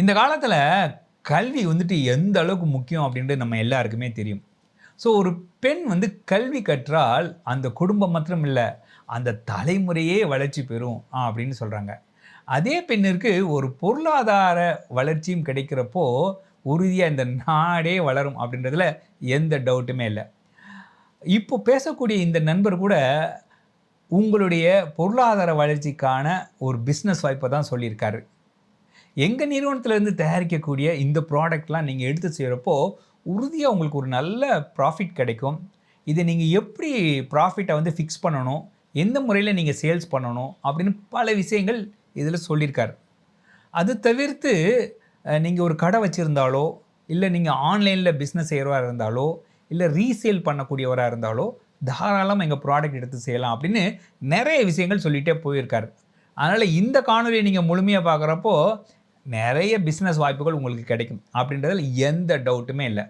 இந்த காலத்தில் கல்வி வந்துட்டு எந்த அளவுக்கு முக்கியம் அப்படின்றது நம்ம எல்லாருக்குமே தெரியும். ஸோ ஒரு பெண் வந்து கல்வி கற்றால் அந்த குடும்பம் மாத்திரம் இல்லை அந்த தலைமுறையே வளர்ச்சி பெறும் அப்படின்னு சொல்கிறாங்க அதே பெண்ணிற்கு ஒரு பொருளாதார வளர்ச்சியும் கிடைக்கிறப்போ உறுதியாக இந்த நாடே வளரும் அப்படின்றதுல எந்த டவுட்டுமே இல்லை. இப்போ பேசக்கூடிய இந்த நண்பர் கூட உங்களுடைய பொருளாதார வளர்ச்சிக்கான ஒரு பிஸ்னஸ் வாய்ப்பை தான் சொல்லியிருக்காரு. எங்கள் நிறுவனத்திலேருந்து தயாரிக்கக்கூடிய இந்த ப்ராடக்ட்லாம் நீங்கள் எடுத்து செய்கிறப்போ உறுதியாக உங்களுக்கு ஒரு நல்ல ப்ராஃபிட் கிடைக்கும். இதை நீங்கள் எப்படி ப்ராஃபிட்டை வந்து ஃபிக்ஸ் பண்ணணும்? எந்த முறையில் நீங்கள் சேல்ஸ் பண்ணணும்? அப்படின்னு பல விஷயங்கள் இதில் சொல்லியிருக்காரு. அது தவிர்த்து நீங்கள் ஒரு கடை வச்சுருந்தாலோ இல்லை நீங்கள் ஆன்லைனில் பிஸ்னஸ் செய்கிறவராக இருந்தாலோ இல்லை ரீசேல் பண்ணக்கூடியவராக இருந்தாலோ தாராளமாக எங்கள் ப்ராடக்ட் எடுத்து செய்யலாம் அப்படின்னு நிறைய விஷயங்கள் சொல்லிகிட்டே போயிருக்காரு. அதனால் இந்த காணொலியை நீங்கள் முழுமையாக பார்க்குறப்போ நிறைய பிஸ்னஸ் வாய்ப்புகள் உங்களுக்கு கிடைக்கும். அப்படின்றதில் எந்த டவுட்டுமே இல்லை.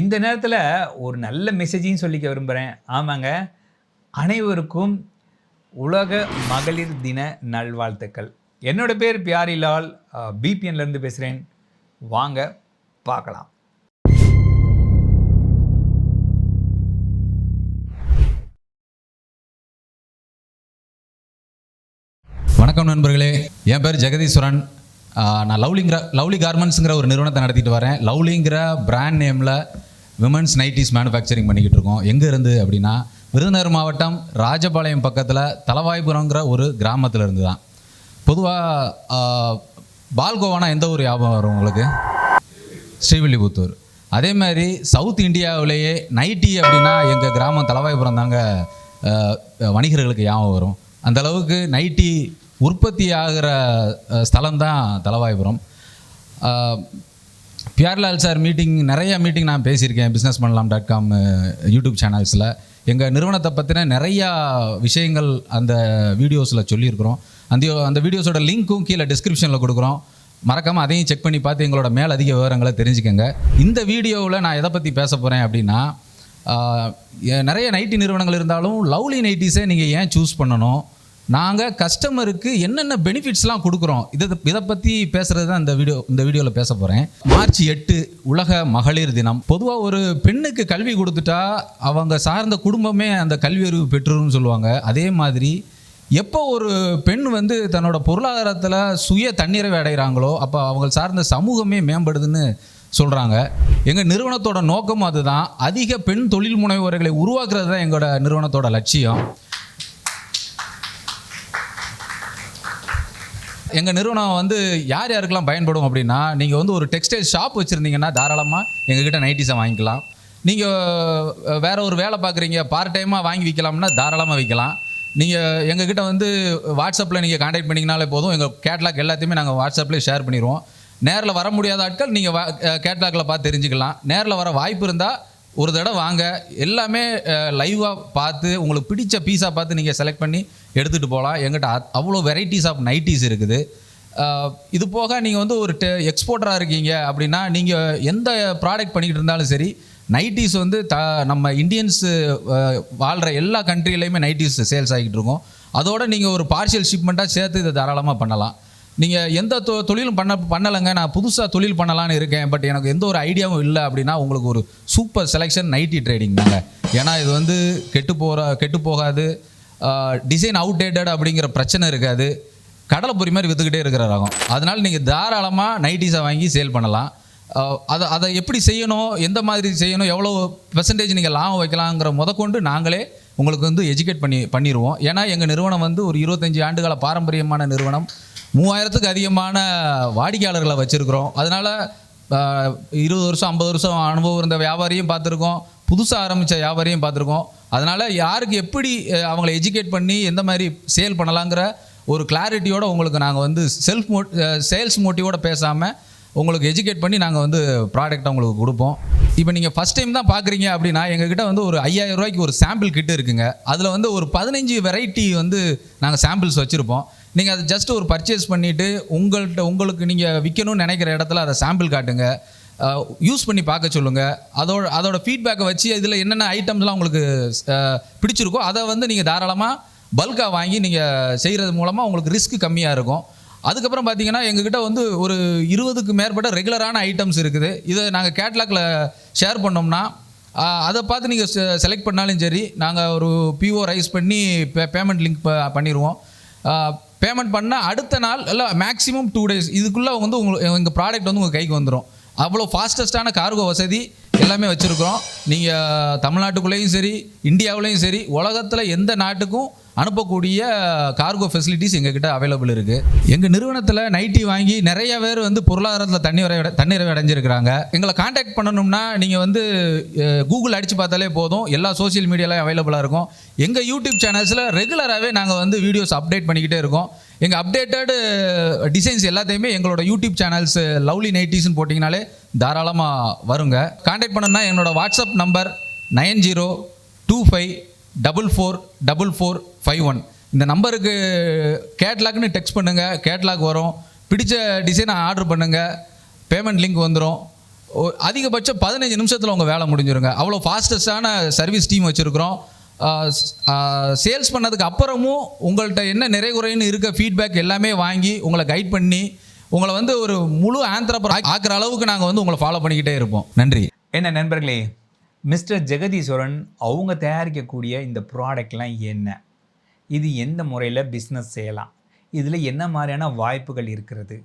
இந்த நேரத்தில் ஒரு நல்ல மெசேஜையும் சொல்லிக்க விரும்புகிறேன் ஆமாங்க. அனைவருக்கும் உலக மகளிர் தின நல்வாழ்த்துக்கள். என்னோட பேர் பியாரிலால் பிபிஎன்லேருந்து பேசுகிறேன் வாங்க பார்க்கலாம். வணக்கம் நண்பர்களே. என் பேர் ஜெகதீஸ்வரன். நான் லவ்லிங்கிற லவ்லி கார்மெண்ட்ஸுங்கிற ஒரு நிறுவனத்தை நடத்திட்டு வரேன். லவ்லிங்கிற பிராண்ட் நேமில் விமன்ஸ் நைட்டிஸ் மேனுஃபேக்சரிங் பண்ணிக்கிட்டு இருக்கோம். எங்கே இருந்து அப்படின்னா விருதுநகர் மாவட்டம் ராஜபாளையம் பக்கத்தில் தலவாய்புரங்கிற ஒரு கிராமத்தில் இருந்து தான் பொதுவாக பால்கோவானா எந்த ஒரு ஞாபகம் வரும் உங்களுக்கு? ஸ்ரீவில்லிபுத்தூர். அதே மாதிரி சவுத் இந்தியாவிலேயே நைட்டி அப்படின்னா எங்கள் கிராமம் தலவாய்புரம் தாங்க வணிகர்களுக்கு ஞாபகம் வரும். அந்தளவுக்கு நைட்டி உற்பத்தி ஆகிற ஸ்தலம் தான் தலவாய்புரம் பியார்லால் சார் மீட்டிங் நிறைய மீட்டிங் நான் பேசியிருக்கேன் பிஸ்னஸ் பண்ணலாம் டாட் காம் யூடியூப் சேனல்ஸில் எங்கள் நிறுவனத்தை பற்றின நிறையா விஷயங்கள் அந்த வீடியோஸில் சொல்லியிருக்கிறோம். அந்த அந்த வீடியோஸோட லிங்க்கும் கீழே டிஸ்கிரிப்ஷனில் கொடுக்குறோம். மறக்காமல் அதையும் செக் பண்ணி பார்த்து எங்களோட மேல் அதிக விவரங்களை தெரிஞ்சுக்கோங்க. இந்த வீடியோவில் நான் எதை பற்றி பேச போகிறேன் அப்படின்னா நிறைய நைட்டி நிறுவனங்கள் இருந்தாலும் லவ்லி நைட்டிஸே நீங்கள் ஏன் சூஸ் பண்ணணும்? நாங்கள் கஸ்டமருக்கு என்னென்ன பெனிஃபிட்ஸ்லாம் கொடுக்குறோம்? இதை இதை பற்றி பேசுகிறது தான் இந்த வீடியோ இந்த வீடியோவில் பேச போகிறேன் மார்ச் எட்டு உலக மகளிர் தினம். பொதுவாக ஒரு பெண்ணுக்கு கல்வி கொடுத்துட்டா அவங்க சார்ந்த குடும்பமே அந்த கல்வி அறிவு பெற்றுருன்னு சொல்லுவாங்க. அதே மாதிரி எப்போ ஒரு பெண் வந்து தன்னோட பொருளாதாரத்தில் சுய தன்னிறைவு அடைகிறாங்களோ அப்போ அவங்க சார்ந்த சமூகமே மேம்படுதுன்னு சொல்கிறாங்க எங்கள் நிறுவனத்தோட நோக்கமும் அதுதான். அதிக பெண் தொழில் முனைவோர்களை உருவாக்குறது தான் எங்களோட நிறுவனத்தோட லட்சியம். எங்கள் நிறுவனம் வந்து யார் யாருக்கெல்லாம் பயன்படும் அப்படின்னா நீங்கள் வந்து ஒரு டெக்ஸ்டைல் ஷாப் வச்சுருந்தீங்கன்னா தாராளமாக எங்ககிட்ட நைட்டிஸை வாங்கிக்கலாம். நீங்கள் வேற ஒரு வேலை பார்க்குறீங்க பார்ட் டைமாக வாங்கி விற்கலாம்னா தாராளமாக விற்கலாம். நீங்கள் எங்ககிட்ட வந்து வாட்ஸ்அப்பில் நீங்கள் காண்டாக்ட் பண்ணிங்கனாலே போதும். எங்கள் கேட்லாக் எல்லாத்தையுமே நாங்கள் வாட்ஸ்அப்லேயே ஷேர் பண்ணிடுவோம் நேரில் வர முடியாத ஆட்கள் நீங்கள் கேட்லாகில் பார்த்து தெரிஞ்சுக்கலாம். நேரில் வர வாய்ப்பு இருந்தால் ஒரு தடவை வாங்க. எல்லாமே லைவாக பார்த்து உங்களுக்கு பிடிச்ச பீஸாக பார்த்து நீங்கள் செலக்ட் பண்ணி எடுத்துகிட்டு போகலாம் எங்கிட்ட அவ்வளோ வெரைட்டிஸ் ஆஃப் நைட்டிஸ் இருக்குது. இது போக நீங்கள் வந்து ஒரு டெ எக்ஸ்போர்ட்டராக இருக்கீங்க அப்படின்னா நீங்கள் எந்த ப்ராடக்ட் பண்ணிக்கிட்டு இருந்தாலும் சரி நைட்டிஸ் வந்து த நம்ம இந்தியன்ஸு வாழ்கிற எல்லா கண்ட்ரிலையுமே நைட்டிஸ் சேல்ஸ் ஆகிட்டு இருக்கோம். அதோடு நீங்கள் ஒரு பார்ஷியல் ஷிப்மெண்ட்டாக சேர்த்து இதை தாராளமாக பண்ணலாம். நீங்கள் எந்த தொ தொழிலும் பண்ண பண்ணலைங்க. நான் புதுசாக தொழில் பண்ணலான்னு இருக்கேன். பட் எனக்கு எந்த ஒரு ஐடியாவும் இல்லை அப்படின்னா உங்களுக்கு ஒரு சூப்பர் செலெக்ஷன் நைட்டி ட்ரேடிங் தாங்க. ஏன்னா இது வந்து கெட்டு போகிற கெட்டு போகாது. டிசைன் அவுடேட்டட் அப்படிங்கிற பிரச்சனை இருக்காது. கடலை பொறி மாதிரி விற்றுக்கிட்டே இருக்கிற ரகம். அதனால் நீங்கள் தாராளமாக நைட்டிஸை வாங்கி சேல் பண்ணலாம். அதை அதை எப்படி செய்யணும்? எந்த மாதிரி செய்யணும்? எவ்வளோ பெர்சன்டேஜ் நீங்கள் லாபம் வைக்கலாங்கிற முதற்கொண்டு நாங்களே உங்களுக்கு வந்து எஜுகேட் பண்ணி பண்ணிடுவோம் ஏன்னா எங்கள் நிறுவனம் வந்து ஒரு இருபத்தஞ்சி ஆண்டுகால பாரம்பரியமான நிறுவனம். மூவாயிரத்துக்கு அதிகமான வாடிக்கையாளர்களை வச்சுருக்கிறோம். அதனால் இருபது வருஷம் ஐம்பது வருஷம் அனுபவம் இருந்த வியாபாரியும் பார்த்துருக்கோம். புதுசாக ஆரம்பித்த வியாபாரியும் பார்த்துருக்கோம். அதனால் யாருக்கு எப்படி அவங்கள எஜுகேட் பண்ணி எந்த மாதிரி சேல் பண்ணலாங்கிற ஒரு கிளாரிட்டியோடு உங்களுக்கு நாங்கள் வந்து செல்ஃப் மோட் சேல்ஸ் மோட்டிவோட பேசாமல் உங்களுக்கு எஜுகேட் பண்ணி நாங்கள் வந்து ப்ராடக்ட் உங்களுக்கு கொடுப்போம். இப்போ நீங்கள் ஃபஸ்ட் டைம் தான் பார்க்குறீங்க அப்படின்னா எங்ககிட்ட வந்து ஒரு ஐயாயிரம் ரூபாய்க்கு ஒரு சாம்பிள் கிட்டு இருக்குங்க. அதில் வந்து ஒரு பதினஞ்சு வெரைட்டி வந்து நாங்கள் சாம்பிள்ஸ் வச்சுருப்போம். நீங்கள் அதை ஜஸ்ட் ஒரு பர்ச்சேஸ் பண்ணிவிட்டு உங்கள்கிட்ட உங்களுக்கு நீங்கள் விற்கணும்னு நினைக்கிற இடத்துல அதை சாம்பிள் காட்டுங்க. யூஸ் பண்ணி பார்க்க சொல்லுங்கள் அதோட அதோட ஃபீட்பேக்கை வச்சு இதில் என்னென்ன ஐட்டம்ஸ்லாம் உங்களுக்கு பிடிச்சிருக்கோ அதை வந்து நீங்கள் தாராளமாக பல்காக வாங்கி நீங்கள் செய்கிறது மூலமாக உங்களுக்கு ரிஸ்க் கம்மியாக இருக்கும். அதுக்கப்புறம் பார்த்தீங்கன்னா எங்ககிட்ட வந்து ஒரு இருபதுக்கு மேற்பட்ட ரெகுலரான ஐட்டம்ஸ் இருக்குது. இதை நாங்கள் கேட்லாக்ல ஷேர் பண்ணோம்னா அதை பார்த்து நீங்கள் செலக்ட் பண்ணாலும் சரி நாங்கள் ஒரு பிஓ ரைஸ் பண்ணி பே பேமெண்ட் லிங்க் பண்ணிடுவோம் பேமெண்ட் பண்ணால் அடுத்த நாள் இல்லை மேக்ஸிமம் டூ டேஸ் இதுக்குள்ளே வந்து உங்களுக்கு எங்கள் ப்ராடக்ட் வந்து உங்கள் கைக்கு வந்துடும் அவ்வளோ ஃபாஸ்டஸ்ட்டான கார்கோ வசதி எல்லாமே வச்சுருக்கிறோம். நீங்கள் தமிழ்நாட்டுக்குள்ளேயும் சரி இந்தியாவுலேயும் சரி உலகத்தில் எந்த நாட்டுக்கும் அனுப்பக்கூடிய கார்கோ ஃபெசிலிட்டிஸ் எங்ககிட்ட அவைலபிள் இருக்குது எங்கள் நிறுவனத்தில் நைட்டி வாங்கி நிறைய பேர் வந்து பொருளாதாரத்தில் தண்ணீர் தண்ணீரை அடைஞ்சிருக்கிறாங்க. எங்களை காண்டாக்ட் பண்ணணும்னா நீங்கள் வந்து கூகுள் அடித்து பார்த்தாலே போதும். எல்லா சோஷியல் மீடியாலையும் அவைலபிளாக இருக்கும். எங்கள் யூடியூப் சேனல்ஸில் ரெகுலராகவே நாங்கள் வந்து வீடியோஸ் அப்டேட் பண்ணிக்கிட்டே இருக்கோம். எங்கள் அப்டேட்டடு டிசைன்ஸ் எல்லாத்தையுமே எங்களோட யூடியூப் சேனல்ஸ் லவ்லி நைட்டிஸ்னு போட்டிங்கனாலே தாராளமாக வருங்க. காண்டாக்ட் பண்ணணும்னா என்னோட WhatsApp number nine zero two five double four double four five one இந்த நம்பருக்கு கேட்லாக்னு டெக்ஸ்ட் பண்ணுங்கள் கேட்லாக் வரும். பிடிச்ச டிசைனை ஆர்டர் பண்ணுங்கள் பேமெண்ட் லிங்க் வந்துடும் அதிகபட்சம் பதினஞ்சு நிமிஷத்தில் உங்கள் வேலை முடிஞ்சிருங்க. அவ்வளோ ஃபாஸ்டஸ்டான சர்வீஸ் டீம் வச்சுருக்குறோம். சேல்ஸ் பண்ணதுக்கு அப்புறமும் உங்கள்கிட்ட என்ன நிறைகுறைன்னு இருக்க ஃபீட்பேக் எல்லாமே வாங்கி உங்களை கைட் பண்ணி உங்களை வந்து ஒரு முழு ஆந்திரப்பர் ஆக்குற அளவுக்கு நாங்கள் வந்து உங்களை ஃபாலோ பண்ணிக்கிட்டே இருப்போம். நன்றி. என்ன நண்பர்களே மிஸ்டர் ஜெகதீஸ்வரன் அவங்க தயாரிக்கக்கூடிய இந்த ப்ராடக்ட்லாம் என்ன? இது எந்த முறையில் பிஸ்னஸ் செய்யலாம்? இதில் என்ன மாதிரியான வாய்ப்புகள் இருக்கிறது?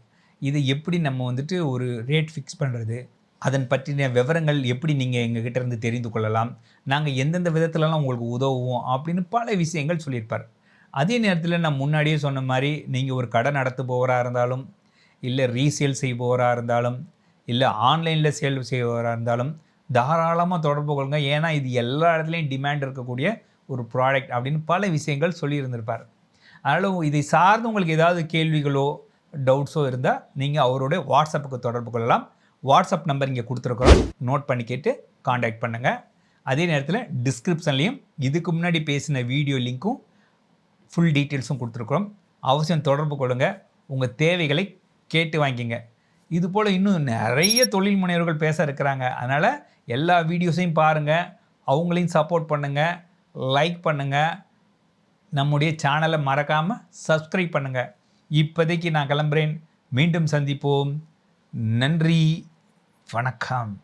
இது எப்படி நம்ம வந்துட்டு ஒரு ரேட் ஃபிக்ஸ் பண்ணுறது அதன் பற்றின விவரங்கள் எப்படி நீங்கள் எங்ககிட்ட இருந்து தெரிந்து கொள்ளலாம்? நாங்கள் எந்தெந்த விதத்துலலாம் உங்களுக்கு உதவுவோம்? அப்படின்னு பல விஷயங்கள் சொல்லியிருப்பார். அதே நேரத்தில் நான் முன்னாடியே சொன்ன மாதிரி நீங்கள் ஒரு கடை நடத்துபவராக இருந்தாலும் இல்லை ரீசேல் செய்பவராக இருந்தாலும் இல்லை ஆன்லைனில் சேல் செய்பவராக இருந்தாலும் தாராளமாக தொடர்பு கொள்ளுங்க. ஏன்னா இது எல்லா இடத்துலையும் டிமாண்ட் இருக்கக்கூடிய ஒரு ப்ராடக்ட் அப்படின்னு பல விஷயங்கள் சொல்லியிருந்திருப்பார். அதனால் இதை சார்ந்து உங்களுக்கு ஏதாவது கேள்விகளோ டவுட்ஸோ இருந்தால் நீங்கள் அவரோட வாட்ஸ்அப்புக்கு தொடர்பு கொள்ளலாம். வாட்ஸ்அப் நம்பர் இங்கே கொடுத்துருக்குறோம். நோட் பண்ணி கேட்டு காண்டாக்ட் பண்ணுங்கள் அதே நேரத்தில் டிஸ்கிரிப்ஷன்லேயும் இதுக்கு முன்னாடி பேசின வீடியோ லிங்க்கும் ஃபுல் டீட்டெயில்ஸும் கொடுத்துருக்குறோம். அவசியம் தொடர்பு கொள்ளுங்கள் உங்கள் தேவைகளை கேட்டு வாங்கிங்க. இது போல் இன்னும் நிறைய தொழில் முனைவர்கள் பேச இருக்கிறாங்க. அதனால் எல்லா வீடியோஸையும் பாருங்கள் அவங்களையும் சப்போர்ட் பண்ணுங்கள் லைக் பண்ணுங்கள் நம்முடைய சேனலை மறக்காமல் சப்ஸ்கிரைப் பண்ணுங்கள் இப்போதைக்கு நான் கிளம்புறேன். மீண்டும் சந்திப்போம். நன்றி. வணக்கம்.